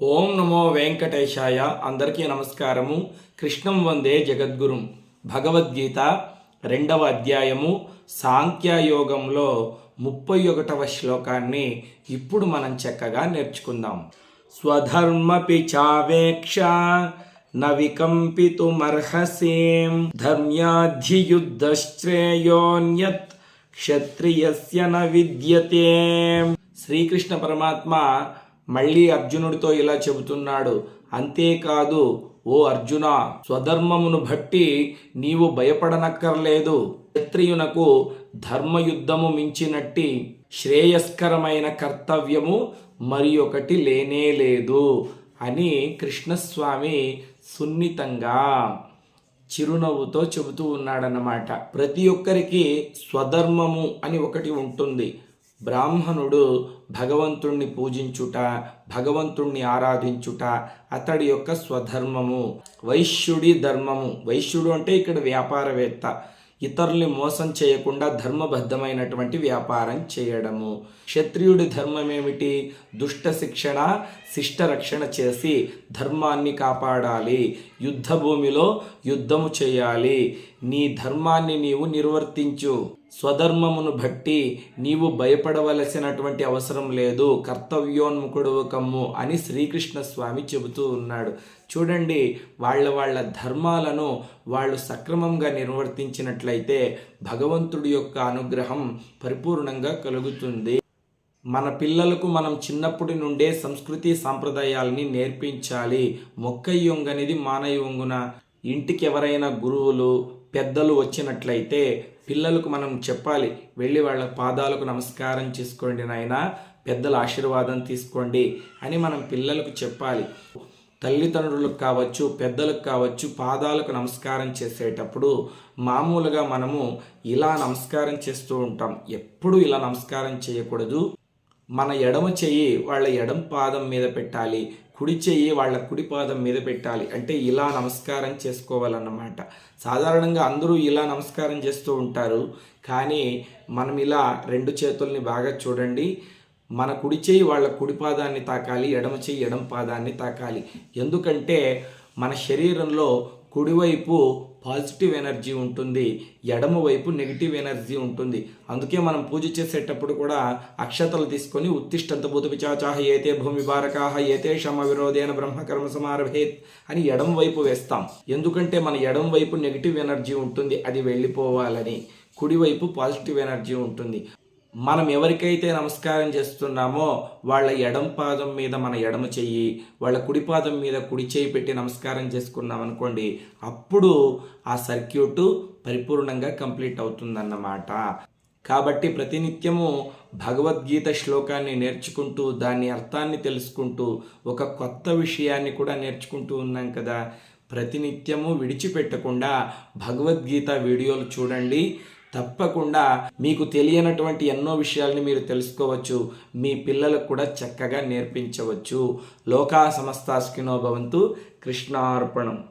ఓం నమో వెంకటేశాయ. అందరికీ నమస్కారము. కృష్ణం వందే జగద్గురుం. భగవద్గీత రెండవ అధ్యాయము. సాంఖ్యయోగంలో ముప్పై ఒకటవ శ్లోకాన్ని ఇప్పుడు మనం చక్కగా నేర్చుకుందాం. స్వధర్మపి చావేక్ష న ధర్మ్యాధియుద్ధశ్రేయోన్యత్ క్షత్రియస్య న విద్యతే. శ్రీకృష్ణ పరమాత్మ మళ్ళీ అర్జునుడితో ఇలా చెబుతున్నాడు అంతేకాదు ఓ అర్జున స్వధర్మమును బట్టి నీవు భయపడనక్కర్లేదు. క్షత్రియునకు ధర్మయుద్ధము మించినట్టి శ్రేయస్కరమైన కర్తవ్యము మరి ఒకటి లేనే లేదు అని కృష్ణస్వామి సున్నితంగా చిరునవ్వుతో చెబుతూ ఉన్నాడన్నమాట. ప్రతి ఒక్కరికి స్వధర్మము అని ఒకటి ఉంటుంది. బ్రాహ్మణుడు భగవంతుణ్ణి పూజించుట భగవంతుణ్ణి ఆరాధించుట అతడి యొక్క స్వధర్మము వైశ్యుడి ధర్మము. వైశ్యుడు అంటే ఇక్కడ వ్యాపారవేత్త. ఇతరుల్ని మోసం చేయకుండా ధర్మబద్ధమైనటువంటి వ్యాపారం చేయడము. క్షత్రియుడి ధర్మం ఏమిటి దుష్ట శిక్షణ శిష్ట రక్షణ చేసి ధర్మాన్ని కాపాడాలి. యుద్ధ భూమిలో యుద్ధము చేయాలి. నీ ధర్మాన్ని నీవు నిర్వర్తించు. స్వధర్మమును బట్టి నీవు భయపడవలసినటువంటి అవసరం లేదు. కర్తవ్యోన్ముఖుడు కమ్ము అని శ్రీకృష్ణ స్వామి చెబుతూ ఉన్నాడు. చూడండి వాళ్ళ వాళ్ళ ధర్మాలను వాళ్ళు సక్రమంగా నిర్వర్తించినట్లయితే భగవంతుడి యొక్క అనుగ్రహం పరిపూర్ణంగా కలుగుతుంది. మన పిల్లలకు మనం చిన్నప్పటి నుండే సంస్కృతి సాంప్రదాయాలని నేర్పించాలి. మొక్కయ్యొంగ అనేది మానయ్యొంగున ఇంటికి ఎవరైనా గురువులు పెద్దలు వచ్చినట్లయితే పిల్లలకు మనం చెప్పాలి వెళ్ళి వాళ్ళ పాదాలకు నమస్కారం చేసుకోండి నాయన పెద్దల ఆశీర్వాదం తీసుకోండి అని మనం పిల్లలకు చెప్పాలి. తల్లిదండ్రులకు కావచ్చు పెద్దలకు కావచ్చు పాదాలకు నమస్కారం చేసేటప్పుడు మామూలుగా మనము ఇలా నమస్కారం చేస్తూ ఉంటాం. ఎప్పుడు ఇలా నమస్కారం చేయకూడదు. మన ఎడమ చెయ్యి వాళ్ళ ఎడమ పాదం మీద పెట్టాలి. కుడి చెయ్యి వాళ్ళ కుడి పాదం మీద పెట్టాలి అంటే ఇలా నమస్కారం చేసుకోవాలన్నమాట. సాధారణంగా అందరూ ఇలా నమస్కారం చేస్తూ ఉంటారు. కానీ మనం ఇలా రెండు చేతుల్ని బాగా చూడండి. మన కుడి చేయి వాళ్ళ కుడి పాదాన్ని తాకాలి ఎడమ చేయి ఎడమ పాదాన్ని తాకాలి. ఎందుకంటే మన శరీరంలో కుడివైపు పాజిటివ్ ఎనర్జీ ఉంటుంది ఎడమ వైపు నెగిటివ్ ఎనర్జీ ఉంటుంది. అందుకే మనం పూజ చేసేటప్పుడు కూడా అక్షతలు తీసుకొని ఉత్తిష్టంత భూత విచాచాహ ఏతే భూమి బారకాహ ఏతే శమ విరోధేన బ్రహ్మకర్మ సమారభేత్ అని ఎడమ వైపు వేస్తాం. ఎందుకంటే మన ఎడమ వైపు నెగిటివ్ ఎనర్జీ ఉంటుంది అది వెళ్ళిపోవాలని. కుడివైపు పాజిటివ్ ఎనర్జీ ఉంటుంది. మనం ఎవరికైతే నమస్కారం చేస్తున్నామో వాళ్ళ ఎడం పాదం మీద మన ఎడమ చెయ్యి వాళ్ళ కుడి పాదం మీద కుడి చేయి పెట్టి నమస్కారం చేసుకున్నాం అనుకోండి అప్పుడు ఆ సర్క్యూట్ పరిపూర్ణంగా కంప్లీట్ అవుతుందన్నమాట. కాబట్టి ప్రతినిత్యము భగవద్గీత శ్లోకాన్ని నేర్చుకుంటూ దాని అర్థాన్ని తెలుసుకుంటూ ఒక కొత్త విషయాన్ని కూడా నేర్చుకుంటూ ఉన్నాం కదా. ప్రతినిత్యము విడిచిపెట్టకుండా భగవద్గీత వీడియోలు చూడండి. తప్పకుండా మీకు తెలియనటువంటి ఎన్నో విషయాల్ని మీరు తెలుసుకోవచ్చు. మీ పిల్లలకు కూడా చక్కగా నేర్పించవచ్చు. లోకా సమస్తాస్కినో భవంతు కృష్ణార్పణం.